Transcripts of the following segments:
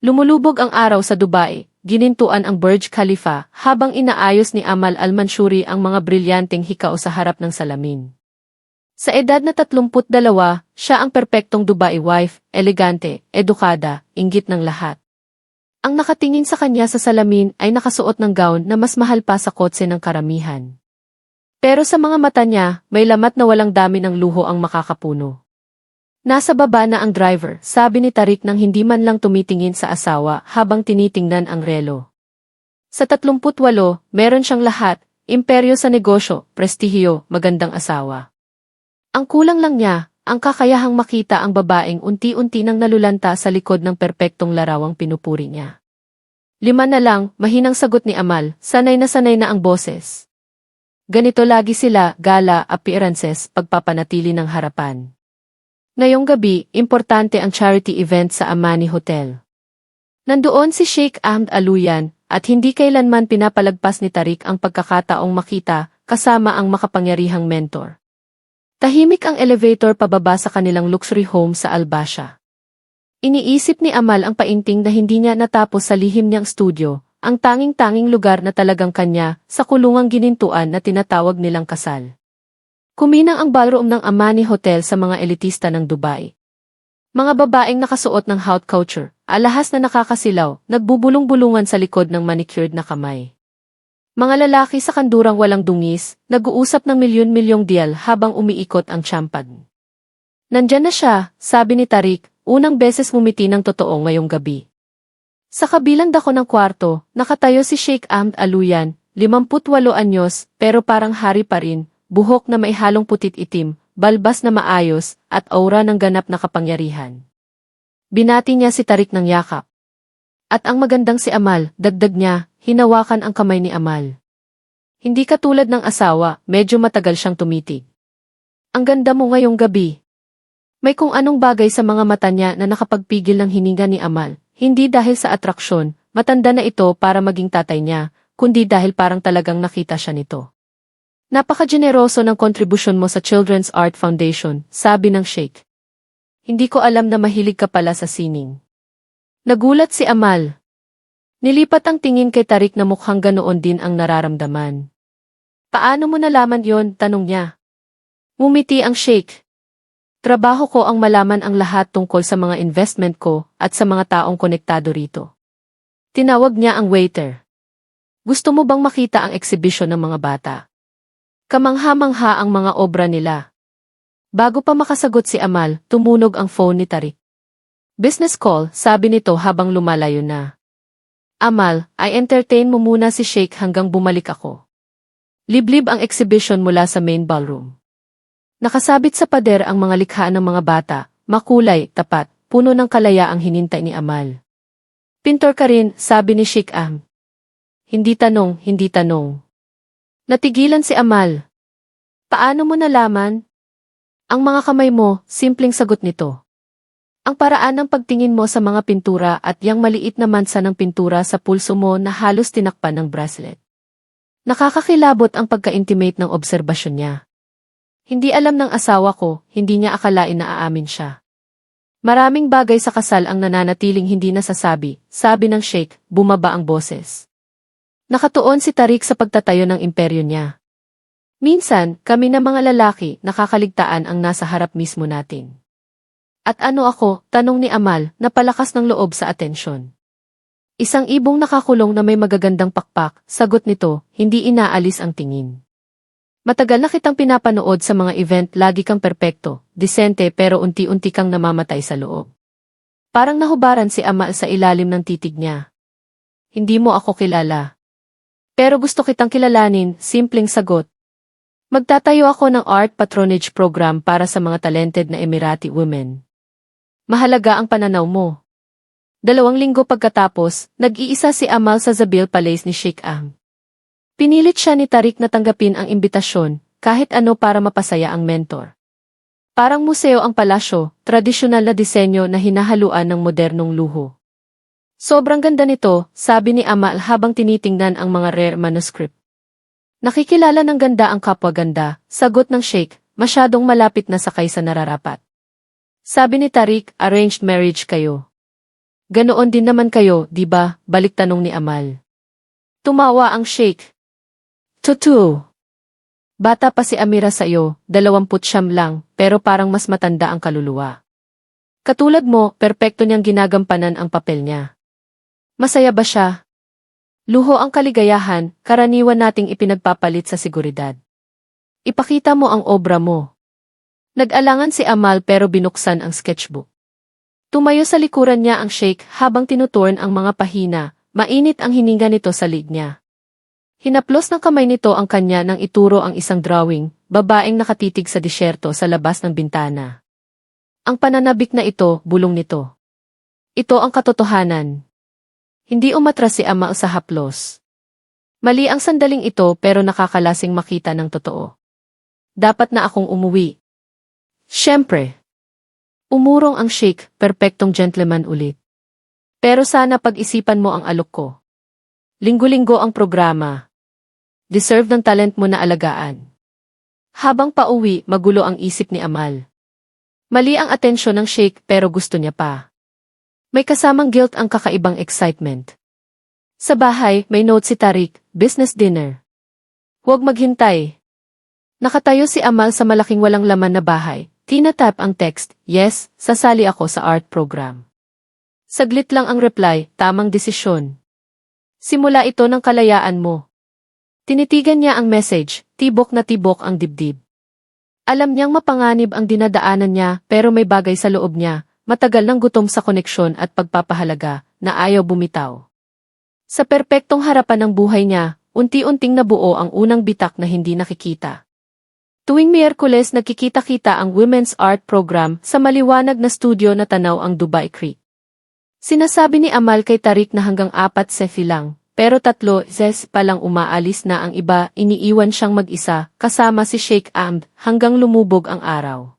Lumulubog ang araw sa Dubai, ginintuan ang Burj Khalifa habang inaayos ni Amal al-Manshuri ang mga brilyanteng hikaw sa harap ng salamin. Sa edad na 32, siya ang perpektong Dubai wife, elegante, edukada, inggit ng lahat. Ang nakatingin sa kanya sa salamin ay nakasuot ng gown na mas mahal pa sa kotse ng karamihan. Pero sa mga mata niya, may lamat na walang dami ng luho ang makakapuno. Nasa baba na ang driver, sabi ni Tarik nang hindi man lang tumitingin sa asawa habang tinitingnan ang relo. Sa 38, meron siyang lahat, imperyo sa negosyo, prestihiyo, magandang asawa. Ang kulang lang niya, ang kakayahang makita ang babaeng unti-unti nang nalulanta sa likod ng perpektong larawang pinupuri niya. Lima na lang, mahinang sagot ni Amal, sanay na sanay na ang boses. Ganito lagi sila, gala, appearances, pagpapanatili ng harapan. Ngayong gabi, importante ang charity event sa Amani Hotel. Nandoon si Sheikh Ahmed Aluyan, at hindi kailanman pinapalagpas ni Tarik ang pagkakataong makita, kasama ang makapangyarihang mentor. Tahimik ang elevator pababa sa kanilang luxury home sa Albasha. Iniisip ni Amal ang painting na hindi niya natapos sa lihim niyang studio, ang tanging-tanging lugar na talagang kanya, sa kulungang ginintuan na tinatawag nilang kasal. Kuminang ang ballroom ng Amani Hotel sa mga elitista ng Dubai. Mga babaeng nakasuot ng haute couture, alahas na nakakasilaw, nagbubulong-bulungan sa likod ng manicured na kamay. Mga lalaki sa kandurang walang dungis, nag-uusap ng milyon-milyong dial habang umiikot ang champagne. Nandyan na siya, sabi ni Tarik, unang beses ngumiti ng totoo ngayong gabi. Sa kabilang dako ng kwarto, nakatayo si Sheikh Ahmed Aluyan, 58 anyos, pero parang hari pa rin, buhok na may halong putit itim, balbas na maayos, at aura ng ganap na kapangyarihan. Binati niya si Tarik ng yakap. At ang magandang si Amal, dagdag niya, hinawakan ang kamay ni Amal. Hindi katulad ng asawa, medyo matagal siyang tumitig. Ang ganda mo ngayong gabi. May kung anong bagay sa mga mata niya na nakapagpigil ng hininga ni Amal, hindi dahil sa atraksyon, matanda na ito para maging tatay niya, kundi dahil parang talagang nakita siya nito. Napaka-generoso ng kontribusyon mo sa Children's Art Foundation, sabi ng Sheikh. Hindi ko alam na mahilig ka pala sa sining. Nagulat si Amal. Nilipat ang tingin kay Tarik na mukhang ganoon din ang nararamdaman. Paano mo nalaman yon? tanong niya. Ngumiti ang Sheikh. Trabaho ko ang malaman ang lahat tungkol sa mga investment ko at sa mga taong konektado rito. Tinawag niya ang waiter. Gusto mo bang makita ang exhibition ng mga bata? Kamangha-mangha ang mga obra nila. Bago pa makasagot si Amal, tumunog ang phone ni Tarik. Business call, sabi nito habang lumalayo na. Amal, I entertain mo muna si Sheikh hanggang bumalik ako. Liblib ang exhibition mula sa main ballroom. Nakasabit sa pader ang mga likha ng mga bata, makulay, tapat, puno ng kalaya ang hinintay ni Amal. Pintor ka rin, sabi ni Sheikh Am. Hindi tanong, hindi tanong. Natigilan si Amal. Paano mo nalaman? Ang mga kamay mo, simpleng sagot nito. Ang paraan ng pagtingin mo sa mga pintura at yang maliit na mansa ng pintura sa pulso mo na halos tinakpan ng bracelet. Nakakakilabot ang pagka-intimate ng obserbasyon niya. Hindi alam ng asawa ko, hindi niya akalain na aamin siya. Maraming bagay sa kasal ang nananatiling hindi nasasabi, sabi ng sheikh, bumaba ang boses. Nakatuon si Tarik sa pagtatayo ng imperyo niya. Minsan, kami na mga lalaki, nakakaligtaan ang nasa harap mismo natin. At ano ako, tanong ni Amal, napalakas ng loob sa atensyon. Isang ibong nakakulong na may magagandang pakpak, sagot nito, hindi inaalis ang tingin. Matagal na kitang pinapanood sa mga event lagi kang perpekto, disente pero unti-unti kang namamatay sa loob. Parang nahubaran si Amal sa ilalim ng titig niya. Hindi mo ako kilala. Pero gusto kitang kilalanin, simpleng sagot. Magtatayo ako ng art patronage program para sa mga talented na Emirati women. Mahalaga ang pananaw mo. Dalawang linggo pagkatapos, nag-iisa si Amal sa Zabil Palace ni Sheikh Ang. Pinilit siya ni Tarik na tanggapin ang imbitasyon, kahit ano para mapasaya ang mentor. Parang museo ang palasyo, tradisyonal na disenyo na hinahaluan ng modernong luho. Sobrang ganda nito, sabi ni Amal habang tinitingnan ang mga rare manuscript. Nakikilala ng ganda ang kapwa ganda, sagot ng Sheikh, masyadong malapit na sakay sa nararapat. Sabi ni Tarik, arranged marriage kayo. Ganoon din naman kayo, di ba? Balik tanong ni Amal. Tumawa ang Sheikh. Tutu. Bata pa si Amira sa iyo, dalawamput siyam lang, pero parang mas matanda ang kaluluwa. Katulad mo, perpekto niyang ginagampanan ang papel niya. Masaya ba siya? Luho ang kaligayahan, karaniwan nating ipinagpapalit sa seguridad. Ipakita mo ang obra mo. Nag-alangan si Amal pero binuksan ang sketchbook. Tumayo sa likuran niya ang sheikh habang tinuturn ang mga pahina, mainit ang hininga nito sa lig niya. Hinaplos ng kamay nito ang kanya nang ituro ang isang drawing, babaeng nakatitig sa disyerto sa labas ng bintana. Ang pananabik na ito, bulong nito. Ito ang katotohanan. Hindi umatras si ama sa haplos. Mali ang sandaling ito pero nakakalasing makita ng totoo. Dapat na akong umuwi. Siyempre. Umurong ang sheik, perpektong gentleman ulit. Pero sana pag-isipan mo ang alok ko. Linggo-linggo ang programa. Deserve ng talent mo na alagaan. Habang pauwi, magulo ang isip ni Amal. Mali ang atensyon ng sheik pero gusto niya pa. May kasamang guilt ang kakaibang excitement. Sa bahay, may note si Tarik, business dinner. Huwag maghintay. Nakatayo si Amal sa malaking walang laman na bahay. Tinatap ang text, yes, sasali ako sa art program. Saglit lang ang reply, tamang desisyon. Simula ito ng kalayaan mo. Tinitigan niya ang message, tibok na tibok ang dibdib. Alam niyang mapanganib ang dinadaanan niya pero may bagay sa loob niya, matagal ng gutom sa koneksyon at pagpapahalaga, na ayaw bumitaw. Sa perpektong harapan ng buhay niya, unti-unting nabuo ang unang bitak na hindi nakikita. Tuwing Miyerkules nagkikita-kita ang Women's Art Program sa maliwanag na studio na tanaw ang Dubai Creek. Sinasabi ni Amal kay Tarik na hanggang apat sefi lang, pero tatlo zes pa lang umaalis na ang iba iniiwan siyang mag-isa kasama si Sheikh Amd hanggang lumubog ang araw.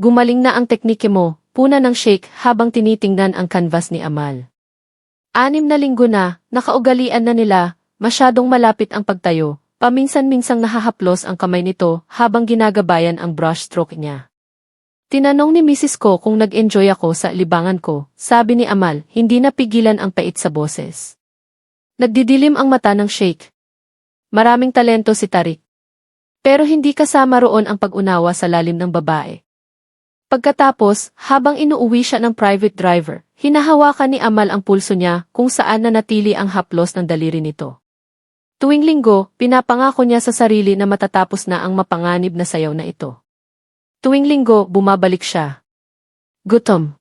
Gumaling na ang teknike mo, puna ng Sheikh habang tinitingnan ang canvas ni Amal. Anim na linggo na, nakaugalian na nila, masyadong malapit ang pagtayo, paminsan-minsang nahahaplos ang kamay nito habang ginagabayan ang brushstroke niya. Tinanong ni Mrs. Ko kung nag-enjoy ako sa libangan ko, sabi ni Amal, hindi napigilan ang pait sa boses. Nagdidilim ang mata ng Sheikh. Maraming talento si Tarik. Pero hindi kasama roon ang pag-unawa sa lalim ng babae. Pagkatapos, habang inuuwi siya ng private driver, hinahawakan ni Amal ang pulso niya kung saan nanatili ang haplos ng daliri nito. Tuwing linggo, pinapangako niya sa sarili na matatapos na ang mapanganib na sayaw na ito. Tuwing linggo, bumabalik siya. Gutom.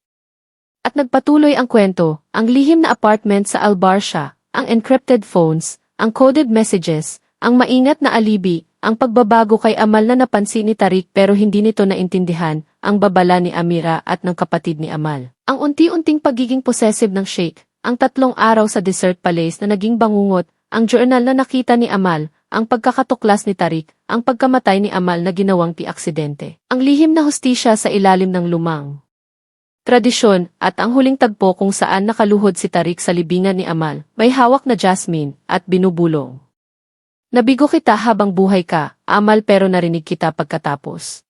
At nagpatuloy ang kwento, ang lihim na apartment sa Albarsha, ang encrypted phones, ang coded messages, ang maingat na alibi, ang pagbabago kay Amal na napansin ni Tarik pero hindi nito naintindihan, ang babala ni Amira at ng kapatid ni Amal. Ang unti-unting pagiging possessive ng Sheikh, ang tatlong araw sa Desert Palace na naging bangungot, ang journal na nakita ni Amal, ang pagkakatuklas ni Tarik, ang pagkamatay ni Amal na ginawang ti-aksidente. Ang lihim na hustisya sa ilalim ng lumang. Tradisyon at ang huling tagpo kung saan nakaluhod si Tarik sa libingan ni Amal, may hawak na jasmine at binubulong. Nabigo kita habang buhay ka, Amal pero narinig kita pagkatapos.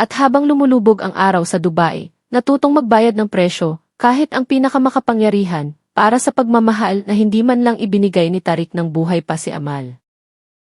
At habang lumulubog ang araw sa Dubai, natutong magbayad ng presyo, kahit ang pinakamakapangyarihan, para sa pagmamahal na hindi man lang ibinigay ni Tarik ng buhay pa si Amal.